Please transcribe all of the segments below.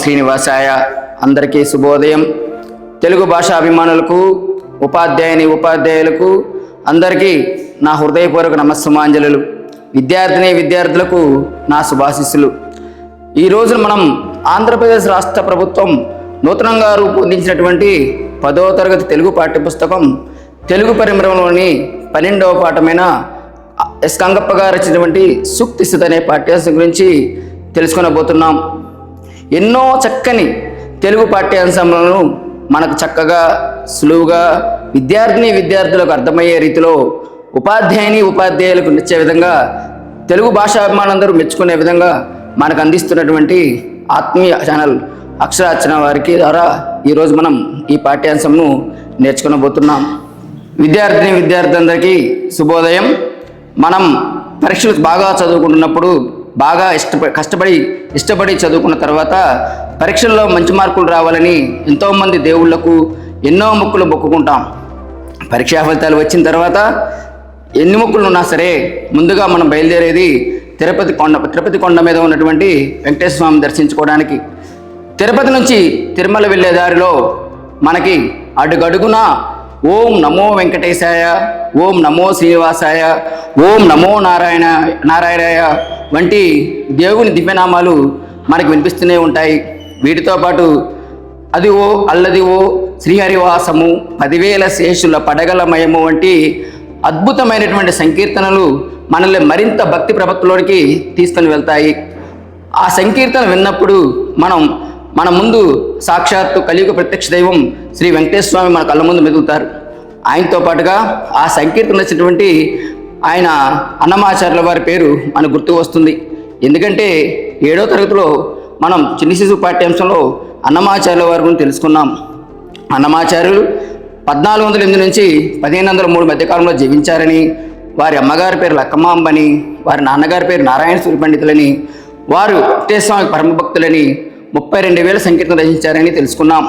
శ్రీనివాసాయ అందరికీ శుభోదయం. తెలుగు భాష అభిమానులకు ఉపాధ్యాయుని ఉపాధ్యాయులకు అందరికీ నా హృదయపూర్వక నమస్సుమాంజలు విద్యార్థిని విద్యార్థులకు నా శుభాశిస్సులు. ఈ రోజున మనం ఆంధ్రప్రదేశ్ రాష్ట్ర ప్రభుత్వం నూతనంగా రూపొందించినటువంటి పదవ తరగతి తెలుగు పాఠ్యపుస్తకం తెలుగు పరిమళంలోని పన్నెండవ పాఠమైన ఎస్ కంగప్ప గారు రచించినటువంటి సూక్తిస్థితి అనే పాఠ్యాంశం గురించి తెలుసుకునబోతున్నాం. ఎన్నో చక్కని తెలుగు పాఠ్యాంశంలను మనకు చక్కగా సులువుగా విద్యార్థిని విద్యార్థులకు అర్థమయ్యే రీతిలో ఉపాధ్యాయుని ఉపాధ్యాయులకు నచ్చే విధంగా తెలుగు భాషాభిమానులందరూ మెచ్చుకునే విధంగా మనకు అందిస్తున్నటువంటి ఆత్మీయ ఛానల్ అక్షరార్చన వారికి ద్వారా ఈరోజు మనం ఈ పాఠ్యాంశంను నేర్చుకునబోతున్నాం. విద్యార్థిని విద్యార్థులందరికీ శుభోదయం. మనం పరీక్షలు బాగా చదువుకుంటున్నప్పుడు బాగా ఇష్టపడి కష్టపడి ఇష్టపడి చదువుకున్న తర్వాత పరీక్షల్లో మంచి మార్కులు రావాలని ఎంతోమంది దేవుళ్ళకు ఎన్నో మొక్కులు మొక్కుకుంటాం. పరీక్షా ఫలితాలు వచ్చిన తర్వాత ఎన్ని మొక్కులు ఉన్నా సరే ముందుగా మనం బయలుదేరేది తిరుపతి కొండ తిరుపతి కొండ మీద ఉన్నటువంటి వెంకటేశ్వర స్వామిని దర్శించుకోవడానికి. తిరుపతి నుంచి తిరుమల వెళ్ళే దారిలో మనకి అడుగడుగున ఓం నమో వెంకటేశాయ ఓం నమో శ్రీనివాసాయ ఓం నమో నారాయణ నారాయణాయ వంటి దేవుని దివ్యనామాలు మనకు వినిపిస్తూనే ఉంటాయి. వీటితో పాటు అది ఓ అల్లది ఓ శ్రీహరివాసము పదివేల శేషుల పడగలమయము వంటి అద్భుతమైనటువంటి సంకీర్తనలు మనల్ని మరింత భక్తి ప్రపత్తులోనికి తీసుకొని వెళ్తాయి. ఆ సంకీర్తన విన్నప్పుడు మనం మన ముందు సాక్షాత్తు కలియుగ ప్రత్యక్ష దైవం శ్రీ వెంకటేశ్వర స్వామి మన కళ్ళ ముందు మెదుగుతారు ఆయనతో పాటుగా ఆ సంకీర్తన వచ్చినటువంటి ఆయన అన్నమాచార్యుల వారి పేరు మనకు గుర్తు వస్తుంది. ఎందుకంటే ఏడో తరగతిలో మనం చిన్న శిశు పాఠ్యాంశంలో అన్నమాచార్యుల వారి గురించి తెలుసుకున్నాం. అన్నమాచార్యులు పద్నాలుగు వందల ఎనిమిది నుంచి పదిహేను వందల మూడు మధ్యకాలంలో జీవించారని వారి అమ్మగారి పేరు లక్కమాంబని వారి నాన్నగారి పేరు నారాయణ సూర్య పండితులని వారు వెంకటేశ్వర పరమ భక్తులని ముప్పై రెండు వేల సంకీర్తన రచించారని తెలుసుకున్నాం.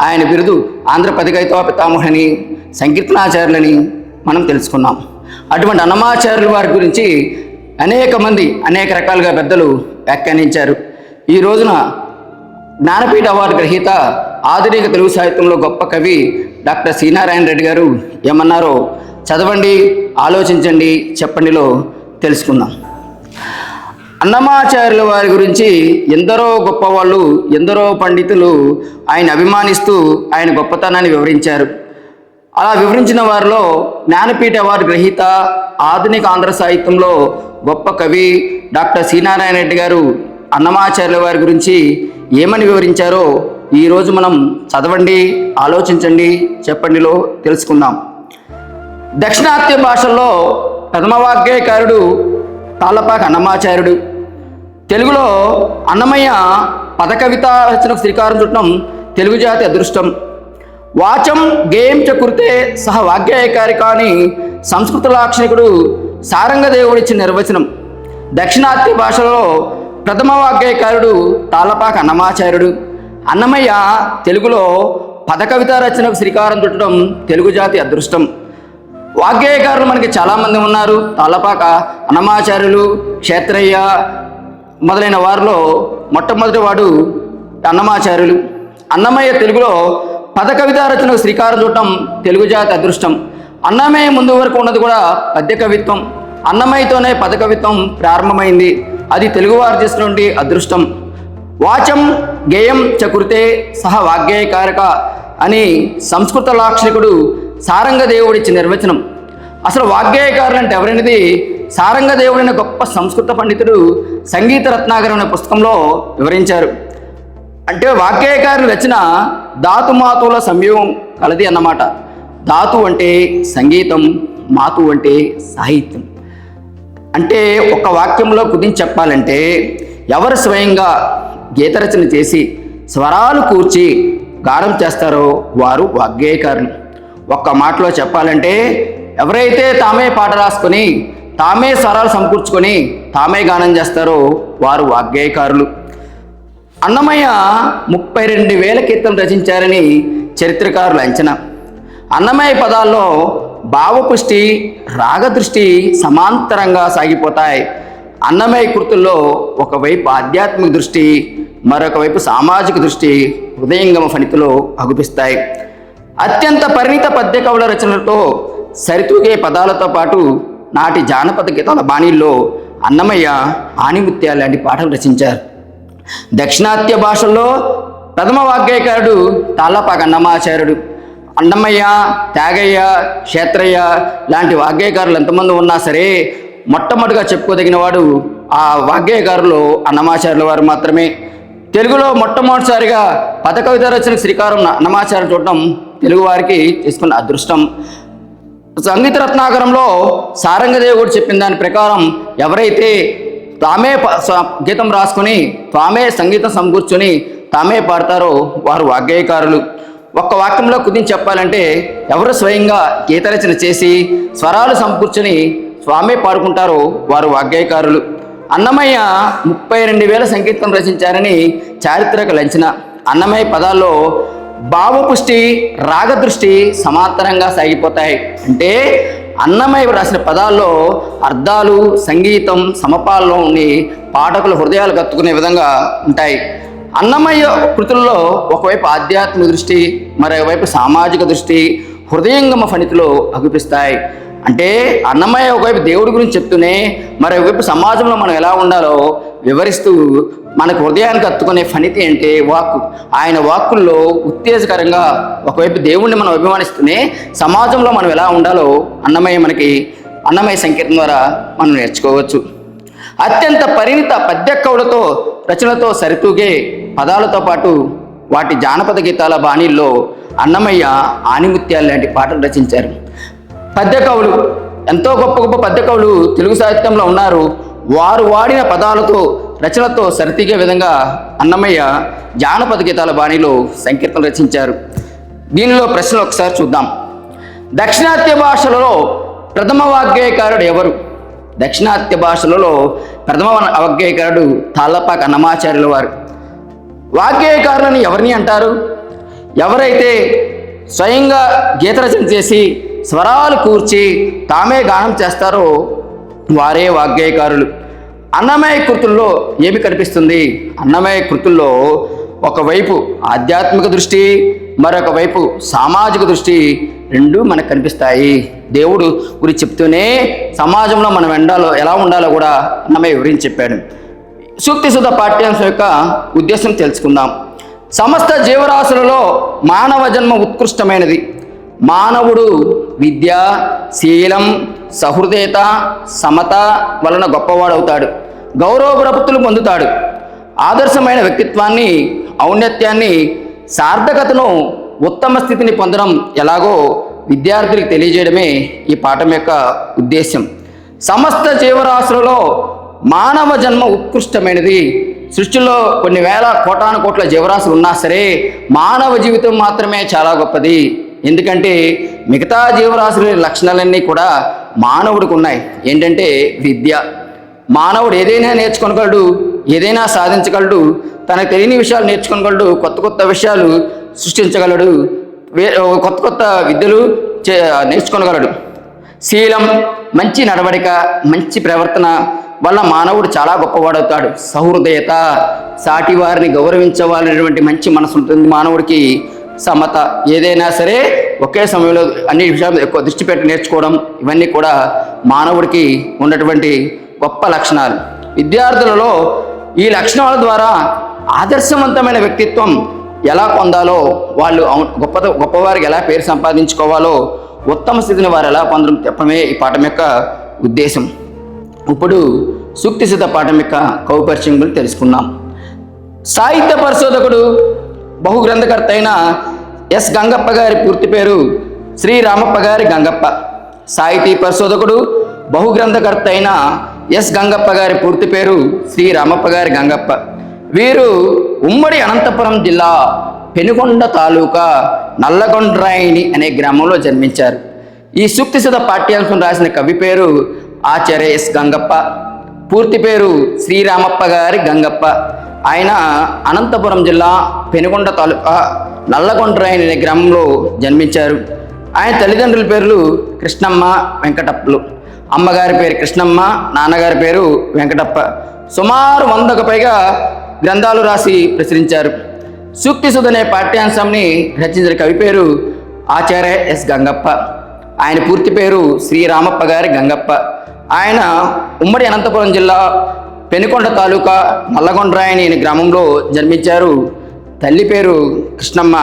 ఆయన బిరుదు ఆంధ్ర పదికైతవ పితామహులని సంకీర్తనాచార్యులని మనం తెలుసుకున్నాం. అటువంటి అన్నమాచార్యుల వారి గురించి అనేక మంది అనేక రకాలుగా పెద్దలు వ్యాఖ్యానించారు. ఈ రోజున జ్ఞానపీఠ అవార్డు గ్రహీత ఆధునిక తెలుగు సాహిత్యంలో గొప్ప కవి డాక్టర్ శ్రీనారాయణ రెడ్డి గారు ఏమన్నారో చదవండి ఆలోచించండి చెప్పండిలో తెలుసుకుందాం. అన్నమాచార్యుల వారి గురించి ఎందరో గొప్పవాళ్ళు ఎందరో పండితులు ఆయన అభిమానిస్తూ ఆయన గొప్పతనాన్ని వివరించారు. అలా వివరించిన వారిలో జ్ఞానపీఠ అవార్డు గ్రహీత ఆధునిక ఆంధ్ర సాహిత్యంలో గొప్ప కవి డాక్టర్ శ్రీనారాయణ రెడ్డి గారు అన్నమాచార్యుల వారి గురించి ఏమని వివరించారో ఈరోజు మనం చదవండి ఆలోచించండి చెప్పండిలో తెలుసుకుందాం. దక్షిణాత్య భాషల్లో ప్రథమ వాగ్గేయకారుడు తాళ్ళపాక అన్నమాచార్యుడు. తెలుగులో అన్నమయ్య పదకవిత రచనకు శ్రీకారం చుట్టడం తెలుగు జాతి అదృష్టం. వాచం గేయం చకురితే సహ వాగ్గేయకారి కాని సంస్కృత లాక్షణికుడు సారంగదేవుడిచ్చిన నిర్వచనం. దక్షిణాత్య భాషలో ప్రథమ వాగ్గేయకారుడు తాళపాక అన్నమాచార్యుడు. అన్నమయ్య తెలుగులో పదకవిత రచనకు శ్రీకారం చుట్టడం తెలుగు జాతి అదృష్టం. వాగ్గేయకారులు మనకి చాలామంది ఉన్నారు. తాళపాక అన్నమాచార్యులు క్షేత్రయ్య మొదలైన వారిలో మొట్టమొదటి వాడు అన్నమాచార్యులు. అన్నమయ్య తెలుగులో పద కవితా రచనకు శ్రీకారం చూడటం తెలుగు జాతి అదృష్టం. అన్నమయ్య ముందు వరకు ఉన్నది కూడా పద్య కవిత్వం. అన్నమయ్యతోనే పద కవిత్వం ప్రారంభమైంది. అది తెలుగువారు చేసినటువంటి అదృష్టం. వాచం గేయం చకురితే సహ వాగ్గేయకారక అని సంస్కృత లాక్షణికుడు సారంగదేవుడిచ్చిన నిర్వచనం. అసలు వాగ్గేయకారులు అంటే ఎవరైనది? సారంగదేవుడైన గొప్ప సంస్కృత పండితుడు సంగీత రత్నాకరం అనే పుస్తకంలో వివరించారు. అంటే వాగ్గేయకారుల రచన ధాతుమాతువుల సంయోగం కలది అన్నమాట. ధాతు అంటే సంగీతం మాతు అంటే సాహిత్యం. అంటే ఒక వాక్యంలో కుదించి చెప్పాలంటే ఎవరు స్వయంగా గీతరచన చేసి స్వరాలు కూర్చి గానం చేస్తారో వారు వాగ్గేయకారులు. ఒక్క మాటలో చెప్పాలంటే ఎవరైతే తామే పాట రాసుకొని తామే స్వరాలు సమకూర్చుకొని తామే గానం చేస్తారో వారు వాగ్గేయకారులు. అన్నమయ్య ముప్పై రెండు వేల కీర్తన రచించారని చరిత్రకారుల అంచనా. అన్నమయ్య పదాల్లో భావపుష్టి రాగదృష్టి సమాంతరంగా సాగిపోతాయి. అన్నమయ్య కృతుల్లో ఒకవైపు ఆధ్యాత్మిక దృష్టి మరొక వైపు సామాజిక దృష్టి హృదయంగమ ఫణితిలో అగుపిస్తాయి. అత్యంత పరిణిత పద్య కవుల రచనలతో సరితూగే పదాలతో పాటు నాటి జానపద గీతాల బాణీల్లో అన్నమయ్య ఆణిముత్యాల లాంటి పాటలు రచించారు. దక్షిణాత్య భాషల్లో ప్రథమ వాగ్గేయకారుడు తాళ్ళపాక అన్నమాచార్యుడు. అన్నమయ్య త్యాగయ్య క్షేత్రయ్య లాంటి వాగ్గేయకారులు ఎంతమంది ఉన్నా సరే మొట్టమొదటిగా చెప్పుకోదగిన వాడు ఆ వాగ్గేయకారులు అన్నమాచార్యుల వారు మాత్రమే. తెలుగులో మొట్టమొదటిసారిగా పద కవిత రచన శ్రీకారం అన్నమాచార్య చూడటం తెలుగువారికి తీసుకున్న అదృష్టం. సంగీత రత్నాకరంలో సారంగదేవుడు చెప్పిన దాని ప్రకారం ఎవరైతే తామే గీతం రాసుకుని తామే సంగీతం సమకూర్చుని తామే పాడతారో వారు వాగ్గేయకారులు. ఒక్క వాక్యంలో కుదించి చెప్పాలంటే ఎవరు స్వయంగా గీత రచన చేసి స్వరాలు సమకూర్చుని స్వామే పాడుకుంటారో వారు వాగ్గేయకారులు. అన్నమయ్య ముప్పై రెండు వేల సంగీతం రచించారని చారిత్రక లంచన. అన్నమయ్య పదాల్లో భావపుష్టి రాగదృష్టి సమాంతరంగా సాగిపోతాయి. అంటే అన్నమయ్య రాసిన పదాల్లో అర్థాలు సంగీతం సమపాల్లో ఉండి పాఠకుల హృదయాలు కత్తుకునే విధంగా ఉంటాయి. అన్నమయ్య కృతుల్లో ఒకవైపు ఆధ్యాత్మిక దృష్టి మరోవైపు సామాజిక దృష్టి హృదయంగమ ఫణితిలో అగుపిస్తాయి. అంటే అన్నమయ్య ఒకవైపు దేవుడి గురించి చెప్తూనే మరోవైపు సమాజంలో మనం ఎలా ఉండాలో వివరిస్తూ మనకు హృదయానికి హత్తుకునే ఫణితి అంటే వాక్కు. ఆయన వాక్కుల్లో ఉత్తేజకరంగా ఒకవైపు దేవుణ్ణి మనం అభిమానిస్తూనే సమాజంలో మనం ఎలా ఉండాలో అన్నమయ్య మనకి అన్నమయ్య సంకీర్తన ద్వారా మనం నేర్చుకోవచ్చు. అత్యంత పరిణిత పద్య కవులతో రచనలతో సరితూగే పదాలతో పాటు వాటి జానపద గీతాల బాణీల్లో అన్నమయ్య ఆనిముత్యాలు లాంటి పాటలు రచించారు. పద్య కవులు ఎంతో గొప్ప గొప్ప పద్య కవులు తెలుగు సాహిత్యంలో ఉన్నారు. వారు వాడిన పదాలతో రచనతో సరితీగే విధంగా అన్నమయ్య జానపద గీతాల బాణీలో సంకీర్తనలు రచించారు. దీనిలో ప్రశ్నలు ఒకసారి చూద్దాం. దక్షిణాత్య భాషలలో ప్రథమ వాగ్గేయకారుడు ఎవరు? దక్షిణాత్య భాషలలో ప్రథమ వాగ్గేయకారుడు తాళ్ళపాక అన్నమాచార్యుల వారు. వాగ్గేయకారులని ఎవరిని అంటారు? ఎవరైతే స్వయంగా గీత రచన చేసి స్వరాలు కూర్చి తామే గానం చేస్తారో వారే వాగ్గేయకారులు. అన్నమయ కృతుల్లో ఏమి కనిపిస్తుంది? అన్నమయ కృతుల్లో ఒకవైపు ఆధ్యాత్మిక దృష్టి మరొక వైపు సామాజిక దృష్టి రెండు మనకు కనిపిస్తాయి. దేవుడు గురించి చెప్తూనే సమాజంలో మనం ఎండాలో ఎలా ఉండాలో కూడా అన్నమయ్య వివరించి చెప్పాడు. సూక్తి సుధ పాఠ్యాంశం యొక్క ఉద్దేశం తెలుసుకుందాం. సమస్త జీవరాశులలో మానవ జన్మ ఉత్కృష్టమైనది. మానవుడు విద్య శీలం సహృదయత సమత వలన గొప్పవాడవుతాడు. గౌరవ ప్రపత్తులు పొందుతాడు. ఆదర్శమైన వ్యక్తిత్వాన్ని ఔన్నత్యాన్ని సార్థకతను ఉత్తమ స్థితిని పొందడం ఎలాగో విద్యార్థులకు తెలియజేయడమే ఈ పాఠం యొక్క ఉద్దేశం సమస్త జీవరాశులలో మానవ జన్మ ఉత్కృష్టమైనది. సృష్టిలో కొన్ని వేల కోటాను కోట్ల జీవరాశులు ఉన్నా సరే మానవ జీవితం మాత్రమే చాలా గొప్పది. ఎందుకంటే మిగతా జీవరాశుల లక్షణాలన్నీ కూడా మానవుడికి ఉన్నాయి. ఏంటంటే విద్య. మానవుడు ఏదైనా నేర్చుకోగలడు ఏదైనా సాధించగలడు తనకు తెలియని విషయాలు నేర్చుకోగలడు కొత్త కొత్త విషయాలు సృష్టించగలడు వే కొత్త కొత్త విద్యలు చే నేర్చుకోగలడు శీలం మంచి నడవడిక మంచి ప్రవర్తన వల్ల మానవుడు చాలా గొప్పవాడవుతాడు. సహృదయత సాటి వారిని గౌరవించవాలనేటువంటి మంచి మనసు ఉంటుంది మానవుడికి. సమత ఏదైనా సరే ఒకే సమయంలో అన్ని విషయాలు ఎక్కువ దృష్టి పెట్టి నేర్చుకోవడం ఇవన్నీ కూడా మానవుడికి ఉన్నటువంటి గొప్ప లక్షణాలు. విద్యార్థులలో ఈ లక్షణాల ద్వారా ఆదర్శవంతమైన వ్యక్తిత్వం ఎలా పొందాలో వాళ్ళు గొప్ప గొప్పవారికి ఎలా పేరు సంపాదించుకోవాలో ఉత్తమ స్థితిని వారు ఎలా పొందడం చెప్పడమే ఈ పాఠం యొక్క ఉద్దేశం. ఇప్పుడు సూక్తిసిద్ధ పాఠం యొక్క కౌపరిచయం పరిచయం గురించి తెలుసుకుందాం. సాహిత్య పరిశోధకుడు బహుగ్రంథకర్త అయిన ఎస్ గంగప్ప గారి పూర్తి పేరు శ్రీ రామప్ప గారి గంగప్ప. సాహితీ పరిశోధకుడు బహుగ్రంథకర్త అయిన ఎస్ గంగప్ప గారి పూర్తి పేరు శ్రీ రామప్ప గారి గంగప్ప. వీరు ఉమ్మడి అనంతపురం జిల్లా పెనుకొండ తాలూకా నల్లగొండ్రాయిని అనే గ్రామంలో జన్మించారు. ఈ సూక్తిసిద్ధ పాఠ్యాంశం రాసిన కవి పేరు ఆచార్య ఎస్ గంగప్ప. పూర్తి పేరు శ్రీరామప్ప గారి గంగప్ప. ఆయన అనంతపురం జిల్లా పెనుగొండ తాలూకా నల్లగొండ్రాయని అనే గ్రామంలో జన్మించారు. ఆయన తల్లిదండ్రుల పేర్లు కృష్ణమ్మ వెంకటప్పలు. అమ్మగారి పేరు కృష్ణమ్మ నాన్నగారి పేరు వెంకటప్ప. సుమారు వందకు పైగా గ్రంథాలు రాసి ప్రచురించారు. సూక్తిసుధ అనే పాఠ్యాంశాన్ని రచించిన కవి పేరు ఆచార్య ఎస్ గంగప్ప. ఆయన పూర్తి పేరు శ్రీరామప్ప గారి గంగప్ప. ఆయన ఉమ్మడి అనంతపురం జిల్లా పెనుకొండ తాలూకా నల్లగొండ్రాయని అనే గ్రామంలో జన్మించారు. తల్లి పేరు కృష్ణమ్మ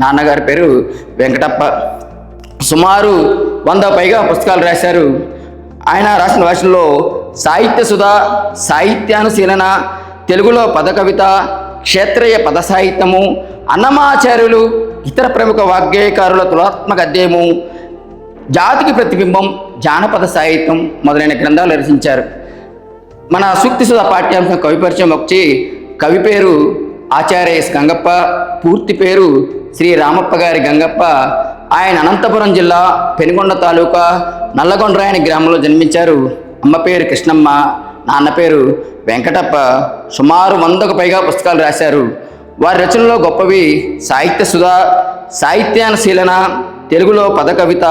నాన్నగారి పేరు వెంకటప్ప. సుమారు వంద పైగా పుస్తకాలు రాశారు. ఆయన రాసిన భాషల్లో సాహిత్య సుధ సాహిత్యానుశీలన తెలుగులో పదకవిత క్షేత్రీయ పద సాహిత్యము అన్నమాచార్యులు ఇతర ప్రముఖ వాగ్గేయకారుల తులాత్మక అధ్యయము జాతికి ప్రతిబింబం జానపద సాహిత్యం మొదలైన గ్రంథాలు రచించారు. మన సూక్తి సుధ పాఠ్యాంశం కవి పరిచయం వచ్చి కవి పేరు ఆచార్య ఎస్ గంగప్ప పూర్తి పేరు శ్రీ రామప్ప గారి గంగప్ప. ఆయన అనంతపురం జిల్లా పెనుగొండ తాలూకా నల్లగొండ్రాయని గ్రామంలో జన్మించారు. అమ్మ పేరు కృష్ణమ్మ నాన్న పేరు వెంకటప్ప. సుమారు వందకు పైగా పుస్తకాలు రాశారు. వారి రచనలో గొప్పవి సాహిత్య సుధ సాహిత్యానుశీలన తెలుగులో పద కవిత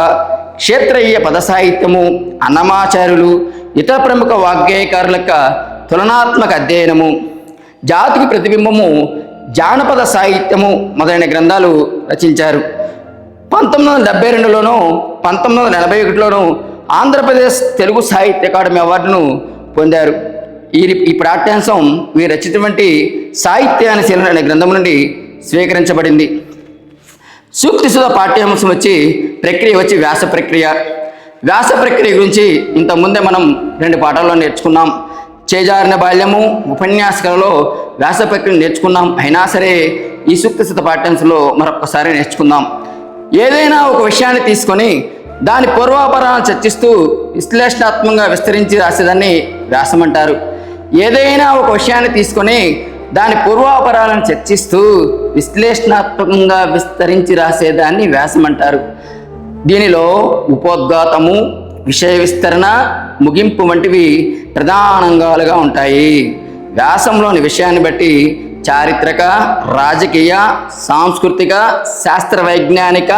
క్షేత్రయ్య పద సాహిత్యము అన్నమాచార్యులు ఇతర ప్రముఖ వాగ్గేయకారుల యొక్క తులనాత్మక అధ్యయనము జాతికి ప్రతిబింబము జానపద సాహిత్యము మొదలైన గ్రంథాలు రచించారు. పంతొమ్మిది వందల డెబ్బై రెండులోనూ పంతొమ్మిది వందల ఎనభై ఒకటిలోనూ ఆంధ్రప్రదేశ్ తెలుగు సాహిత్య అకాడమీ అవార్డును పొందారు. ఈ ఈ పాఠ్యాంశం వీరు రచితటువంటి సాహిత్యానుశీలన అనే గ్రంథం నుండి స్వీకరించబడింది. సూక్తి సుధ పాఠ్యాంశం వచ్చి ప్రక్రియ వచ్చి వ్యాస ప్రక్రియ. వ్యాస ప్రక్రియ గురించి ఇంతకుముందే మనం రెండు పాఠాల్లో నేర్చుకున్నాం. చేజారిన బాల్యము ఉపన్యాసకలలో వ్యాస ప్రక్రియ నేర్చుకున్నాం. అయినా సరే ఈ సూక్తి సుధ పాఠ్యాంశంలో మరొకసారి నేర్చుకుందాం. ఏదైనా ఒక విషయాన్ని తీసుకొని దాని పూర్వాపరాలను చర్చిస్తూ విశ్లేషణాత్మకంగా విస్తరించి రాసేదాన్ని వ్యాసం అంటారు ఏదైనా ఒక విషయాన్ని తీసుకొని దాని పూర్వాపరాలను చర్చిస్తూ విశ్లేషణాత్మకంగా విస్తరించి రాసేదాన్ని వ్యాసం అంటారు దీనిలో ఉపోద్ఘాతము విషయ విస్తరణ ముగింపు వంటివి ప్రధానంగాలుగా ఉంటాయి. వ్యాసంలోని విషయాన్ని బట్టి చారిత్రక రాజకీయ సాంస్కృతిక శాస్త్ర వైజ్ఞానిక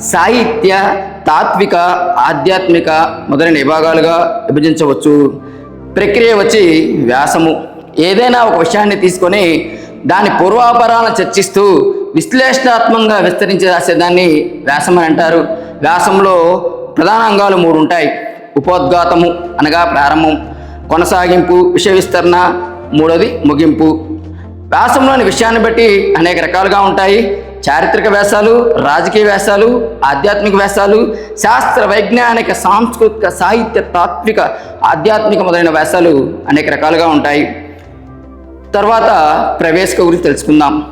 సాహిత్య తాత్విక ఆధ్యాత్మిక మొదలైన విభాగాలుగా విభజించవచ్చు. ప్రక్రియ వచ్చి వ్యాసము. ఏదైనా ఒక విషయాన్ని తీసుకొని దాని పూర్వాపరాలను చర్చిస్తూ విశ్లేషణాత్మకంగా విస్తరించి రాసేదాన్ని వ్యాసం అని అంటారు. వ్యాసంలో ప్రధాన అంగాలు మూడు ఉంటాయి. ఉపోద్ఘాతము అనగా ప్రారంభం కొనసాగింపు విషయ విస్తరణ మూడోది ముగింపు. వ్యాసంలోని విషయాన్ని బట్టి అనేక రకాలుగా ఉంటాయి. చారిత్రక వ్యాసాలు రాజకీయ వ్యాసాలు ఆధ్యాత్మిక వ్యాసాలు శాస్త్ర వైజ్ఞానిక సాంస్కృతిక సాహిత్య తాత్విక ఆధ్యాత్మిక మొదలైన వ్యాసాలు అనేక రకాలుగా ఉంటాయి. తర్వాత ప్రవేశిక గురించి తెలుసుకుందాం.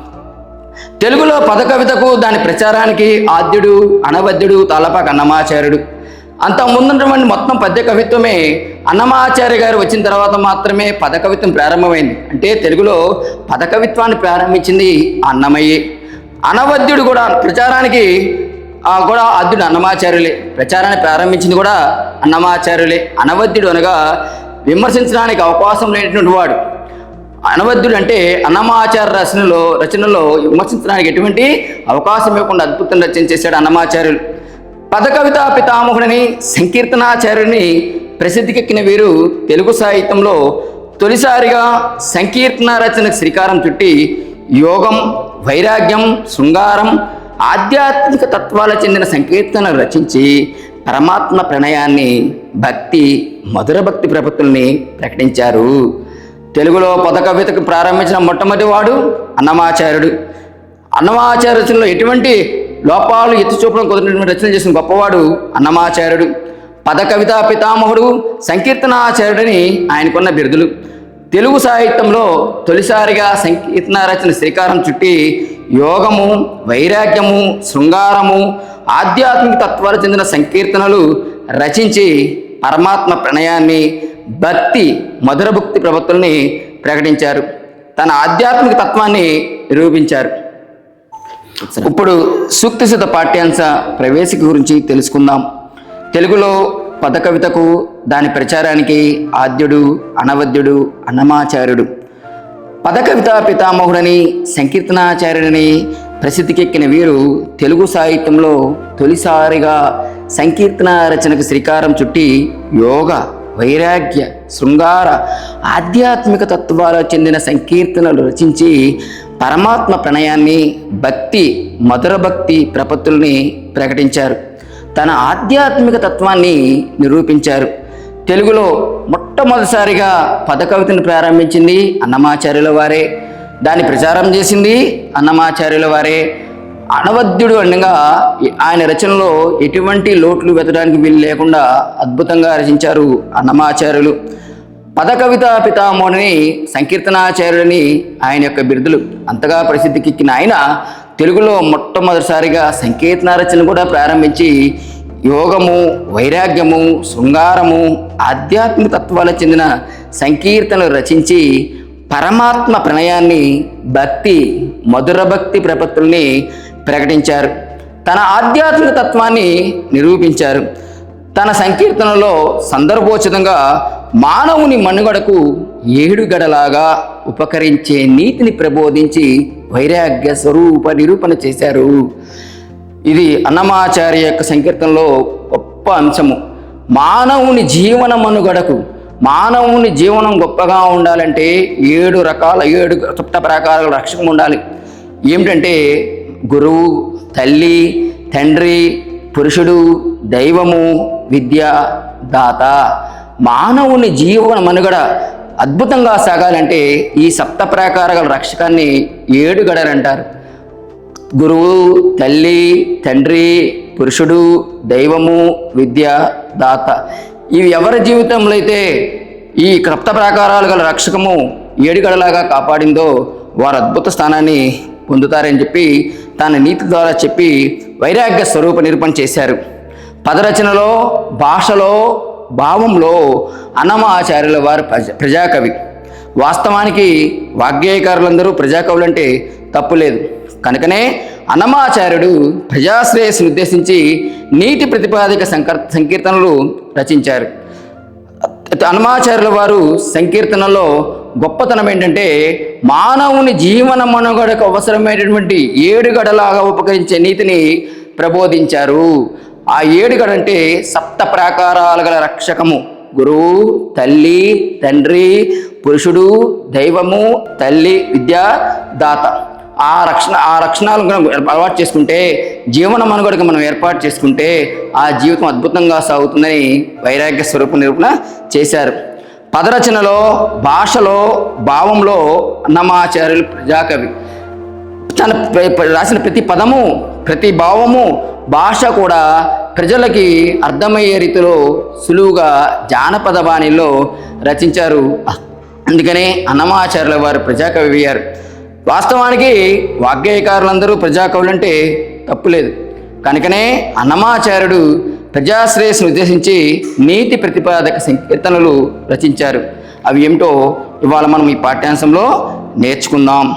తెలుగులో పద కవితకు దాని ప్రచారానికి ఆద్యుడు అనవద్యుడు తాలపాక అన్నమాచార్యుడు. అంత ముందున్నటువంటి మొత్తం పద్య కవిత్వమే అన్నమాచార్య గారు వచ్చిన తర్వాత మాత్రమే పద కవిత్వం ప్రారంభమైంది. అంటే తెలుగులో పద కవిత్వాన్ని ప్రారంభించింది అన్నమయ్యే. అనవద్యుడు కూడా ప్రచారానికి కూడా ఆద్యుడు అన్నమాచార్యులే. ప్రచారాన్ని ప్రారంభించింది కూడా అన్నమాచార్యులే. అనవద్యుడు అనగా విమర్శించడానికి అవకాశం లేనటువంటి వాడు. అనవద్యుడు అంటే అన్నమాచార్య రచనలో రచనలో విమర్శించడానికి ఎటువంటి అవకాశం ఇవ్వకుండా అద్భుతం రచన చేశాడు అన్నమాచార్యులు. పదకవిత పితామహుడిని సంకీర్తనాచార్యుని ప్రసిద్ధికెక్కిన వీరు తెలుగు సాహిత్యంలో తొలిసారిగా సంకీర్తన రచనకు శ్రీకారం చుట్టి యోగం వైరాగ్యం శృంగారం ఆధ్యాత్మిక తత్వాలకు చెందిన సంకీర్తనలు రచించి పరమాత్మ ప్రణయాన్ని భక్తి మధుర భక్తి ప్రపత్తుల్ని ప్రకటించారు. తెలుగులో పద కవితకు ప్రారంభించిన మొట్టమొదటి వాడు అన్నమాచార్యుడు. అన్నమాచార్య రచనలో ఎటువంటి లోపాలు ఎత్తి చూపడం కుదిరినటువంటి రచన చేసిన గొప్పవాడు అన్నమాచార్యుడు. పదకవితా పితామహుడు సంకీర్తనాచార్యుడని ఆయనకున్న బిరుదులు. తెలుగు సాహిత్యంలో తొలిసారిగా సంకీర్తన రచన శ్రీకారం చుట్టి యోగము వైరాగ్యము శృంగారము ఆధ్యాత్మిక తత్వాలు చెందిన సంకీర్తనలు రచించి పరమాత్మ ప్రణయాన్ని భక్తి మధుర భక్తి ప్రవృత్తుల్ని ప్రకటించారు. తన ఆధ్యాత్మిక తత్వాన్ని నిరూపించారు. ఇప్పుడు సూక్తి పాఠ్యాంశ ప్రవేశిక గురించి తెలుసుకుందాం. తెలుగులో పద కవితకు దాని ప్రచారానికి ఆద్యుడు అనవద్యుడు అన్నమాచార్యుడు. పద కవిత పితామహుడని సంకీర్తనాచార్యుడని ప్రసిద్ధికెక్కిన వీరు తెలుగు సాహిత్యంలో తొలిసారిగా సంకీర్తన రచనకు శ్రీకారం చుట్టి యోగ వైరాగ్య శృంగార ఆధ్యాత్మిక తత్వాలకు చెందిన సంకీర్తనలు రచించి పరమాత్మ ప్రణయాన్ని భక్తి మధుర భక్తి ప్రపత్తుల్ని ప్రకటించారు. తన ఆధ్యాత్మిక తత్వాన్ని నిరూపించారు. తెలుగులో మొట్టమొదటిసారిగా పదకవితను ప్రారంభించింది అన్నమాచార్యుల వారే. దాన్ని ప్రచారం చేసింది అన్నమాచార్యుల వారే. అనవద్యుడు అనగా ఆయన రచనలో ఎటువంటి లోట్లు వెతడానికి వీలు లేకుండా అద్భుతంగా రచించారు అన్నమాచార్యులు పదకవిత పితామోని సంకీర్తనాచార్యులని ఆయన యొక్క బిరుదులు. అంతగా ప్రసిద్ధికెక్కిన ఆయన తెలుగులో మొట్టమొదటిసారిగా సంకీర్తన రచన కూడా ప్రారంభించి యోగము వైరాగ్యము శృంగారము ఆధ్యాత్మిక తత్వాలకు చెందిన సంకీర్తనలు రచించి పరమాత్మ ప్రణయాన్ని భక్తి మధుర భక్తి ప్రపత్తుల్ని ప్రకటించారు. తన ఆధ్యాత్మిక తత్వాన్ని నిరూపించారు. తన సంకీర్తనలో సందర్భోచితంగా మానవుని మనుగడకు ఏడు గడలాగా ఉపకరించే నీతిని ప్రబోధించి వైరాగ్య స్వరూప నిరూపణ చేశారు. ఇది అన్నమాచార్య యొక్క సంకీర్తనలో గొప్ప అంశము. మానవుని జీవన మనుగడకు మానవుని జీవనం గొప్పగా ఉండాలంటే ఏడు రకాల ఏడు సప్త ప్రకారాల రక్షకం ఉండాలి ఏమిటంటే గురువు తల్లి తండ్రి పురుషుడు దైవము విద్య దాత మానవుని జీవన మనుగడ అద్భుతంగా సాగాలంటే ఈ సప్త ప్రాకారాల రక్షకాన్ని ఏడు గడరంటారు గురువు తల్లి తండ్రి పురుషుడు దైవము విద్య దాత ఇవి ఎవరి జీవితంలో అయితే ఈ క్రప్త ప్రాకారాలు గల రక్షకము ఏడుగడలాగా కాపాడిందో వారు అద్భుత స్థానాన్ని పొందుతారని చెప్పి తన నీతి ద్వారా చెప్పి వైరాగ్య స్వరూప నిరూపణ చేశారు. పదరచనలో భాషలో భావంలో అన్నమాచార్యుల వారు ప్రజ ప్రజాకవి. వాస్తవానికి వాగ్గేయకారులందరూ ప్రజాకవులు అంటే తప్పు లేదు. కనుకనే అన్నమాచార్యుడు ప్రజాశ్రేయస్సును ఉద్దేశించి నీతి ప్రతిపాదిక సంకర్ సంకీర్తనలు రచించారు. అన్నమాచార్యుల వారు సంకీర్తనలో గొప్పతనం ఏంటంటే మానవుని జీవన మనుగడకు అవసరమైనటువంటి ఏడుగడలాగా ఉపకరించే నీతిని ప్రబోధించారు. ఆ ఏడుగడ అంటే సప్త ప్రాకారాలు గల రక్షకము. గురువు తల్లి తండ్రి పురుషుడు దైవము తల్లి విద్యా దాత. ఆ రక్షణ ఆ రక్షణాలను అలవాటు చేసుకుంటే జీవన మనుగడకు మనం ఏర్పాటు చేసుకుంటే ఆ జీవితం అద్భుతంగా సాగుతుందని వైరాగ్య స్వరూప నిరూపణ చేశారు. పదరచనలో భాషలో భావంలో అన్నమాచార్యులు ప్రజాకవి. తన రాసిన ప్రతి పదము ప్రతి భావము భాష కూడా ప్రజలకి అర్థమయ్యే రీతిలో సులువుగా జానపద బాణిలో రచించారు. అందుకనే అన్నమాచార్యుల వారు ప్రజాకవి అయ్యారు. వాస్తవానికి వాగ్గేయకారులందరూ ప్రజాకవులు అంటే తప్పులేదు. కనుకనే అన్నమాచార్యుడు ప్రజాశ్రేయస్సును ఉద్దేశించి నీతి ప్రతిపాదక సంకీర్తనలు రచించారు. అవి ఏమిటో ఇవాళ మనం ఈ పాఠ్యాంశంలో నేర్చుకుందాం.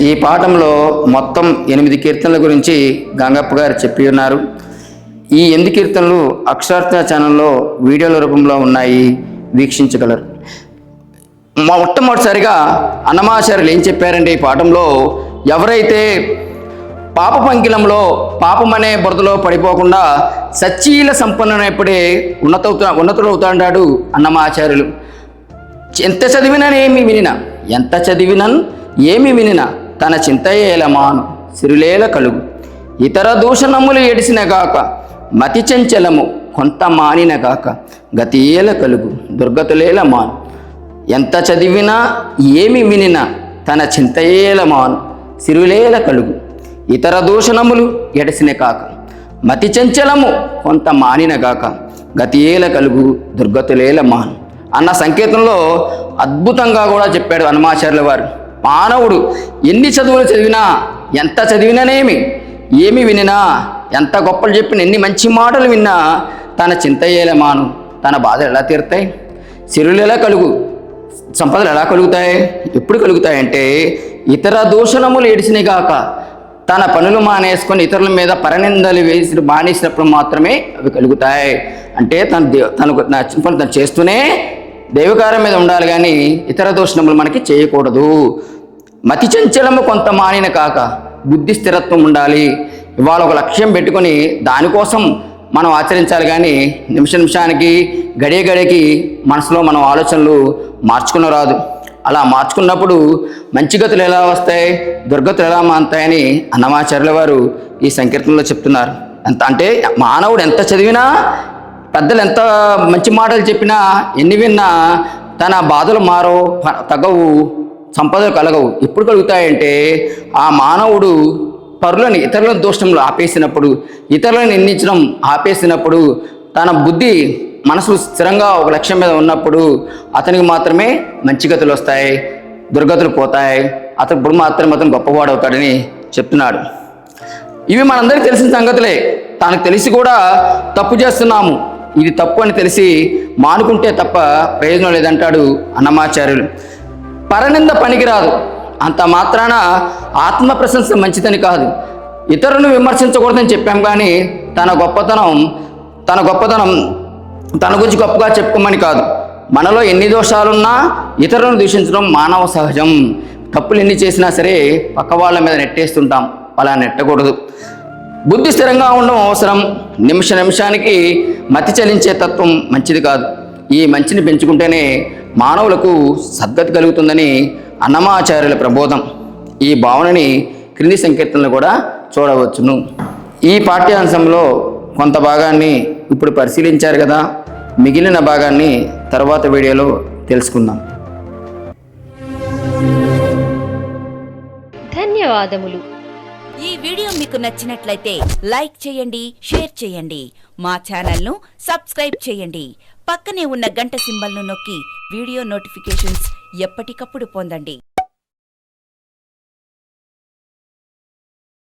ఈ పాఠంలో మొత్తం ఎనిమిది కీర్తనల గురించి గంగప్ప గారు చెప్పి ఉన్నారు. ఈ ఎనిమిది కీర్తనలు అక్షరార్థ ఛానల్లో వీడియోల రూపంలో ఉన్నాయి. వీక్షించగలరు. మా మొట్టమొదటిసారిగా అన్నమాచార్యులు ఏం చెప్పారంటే ఈ పాఠంలో ఎవరైతే పాప పంకిలంలో పాపం అనే బురదలో పడిపోకుండా సచ్చీల సంపన్నునప్పుడే ఉన్నతవుతా ఉన్నతుడవుతాడాడు అన్నమాచార్యులు. ఎంత చదివిననేమి వినిన? ఎంత చదివినన్ ఏమి వినిన? తన చింతయేలమాను సిరులేల కలుగు. ఇతర దూషణములు ఎడిసిన గాక మతి చంచలము కొంత మానిన గాక గతియేల కలుగు దుర్గతులేల మాను. ఎంత చదివినా ఏమి వినినా? తన చింతయేల మాను సిరులేల కలుగు. ఇతర దూషణములు ఎడసిన కాక. మతి చంచలము కొంత మానిన గాక. గతియేల కలుగు దుర్గతులేల మాన్. అన్న సంకేతంలో అద్భుతంగా కూడా చెప్పాడు హనుమాచార్యుల వారు. మానవుడు ఎన్ని చదువులు చదివినా ఎంత చదివిననేమి? ఏమి వినినా ఎంత గొప్పలు చెప్పిన ఎన్ని మంచి మాటలు విన్నా తన చింతయ్యేల మాను. తన బాధలు ఎలా తీరుతాయి? సిరులు ఎలా కలుగు సంపదలు ఎలా కలుగుతాయి? ఎప్పుడు కలుగుతాయంటే ఇతర దూషణములు ఏడిసినాయి కాక తన పనులు మానేసుకొని ఇతరుల మీద పరనిందలు వేసి మానేసినప్పుడు మాత్రమే అవి కలుగుతాయి. అంటే తన తనకు నచ్చిన పని తను చేస్తూనే దైవకారం మీద ఉండాలి కానీ ఇతర దోషణములు మనకి చేయకూడదు. మతి చంచలము కొంత మానిన కాక బుద్ధి స్థిరత్వం ఉండాలి. ఇవాళ ఒక లక్ష్యం పెట్టుకొని దానికోసం మనం ఆచరించాలి కానీ నిమిష నిమిషానికి గడియ గడికి మనసులో మనం ఆలోచనలు మార్చుకునరాదు. రాదు అలా మార్చుకున్నప్పుడు మంచి గతులు ఎలా వస్తాయి దుర్గతులు ఎలా మాంతాయని అన్నమాచార్యుల వారు ఈ సంకీర్తనలో చెప్తున్నారు. ఎంత అంటే మానవుడు ఎంత చదివినా పెద్దలు ఎంత మంచి మాటలు చెప్పినా ఎన్ని విన్నా తన బాధలు మారో తగవు సంపదలు కలగవు. ఎప్పుడు కలుగుతాయంటే ఆ మానవుడు పరులను ఇతరుల దోషంలో ఆపేసినప్పుడు ఇతరులను నిందించడం ఆపేసినప్పుడు తన బుద్ధి మనసు స్థిరంగా ఒక లక్ష్యం మీద ఉన్నప్పుడు అతనికి మాత్రమే మంచి గతులు వస్తాయి దుర్గతులు పోతాయి. అతను ఇప్పుడు మాత్రమే అతను గొప్పవాడవుతాడని చెప్తున్నాడు. ఇవి మనందరికీ తెలిసిన సంగతులే. తనకు తెలిసి కూడా తప్పు చేస్తున్నాము. ఇది తప్పు అని తెలిసి మానుకుంటే తప్ప ప్రయోజనం లేదంటాడు అన్నమాచార్యులు. పరనింద పనికిరాదు. అంత మాత్రాన ఆత్మ ప్రశంస మంచిదని కాదు. ఇతరులను విమర్శించకూడదని చెప్పాం కానీ తన గొప్పతనం తన గొప్పతనం తన గురించి గొప్పగా చెప్పుకోమని కాదు. మనలో ఎన్ని దోషాలున్నా ఇతరులను దూషించడం మానవ సహజం. తప్పులు ఎన్ని చేసినా సరే పక్క వాళ్ళ మీద నెట్టేస్తుంటాం. అలా నెట్టకూడదు. బుద్ధి స్థిరంగా ఉండడం అవసరం. నిమిష నిమిషానికి మతి చలించే తత్వం మంచిది కాదు. ఈ మంచిని పెంచుకుంటేనే మానవులకు సద్గతి కలుగుతుందని అన్నమాచార్యుల ప్రబోధం. ఈ భావనని క్రింది సంకీర్తనలు కూడా చూడవచ్చును. ఈ పాఠ్యాంశంలో కొంత భాగాన్ని ఇప్పుడు పరిశీలించారు కదా. మిగిలిన భాగాన్ని తర్వాత వీడియోలో తెలుసుకుందాం. ధన్యవాదములు. ఈ వీడియో మీకు నచ్చినట్లయితే లైక్ చేయండి షేర్ చేయండి. మా ఛానల్ను సబ్స్క్రైబ్ చేయండి. పక్కనే ఉన్న గంట సింబల్ను నొక్కి వీడియో నోటిఫికేషన్స్ ఎప్పటికప్పుడు పొందండి.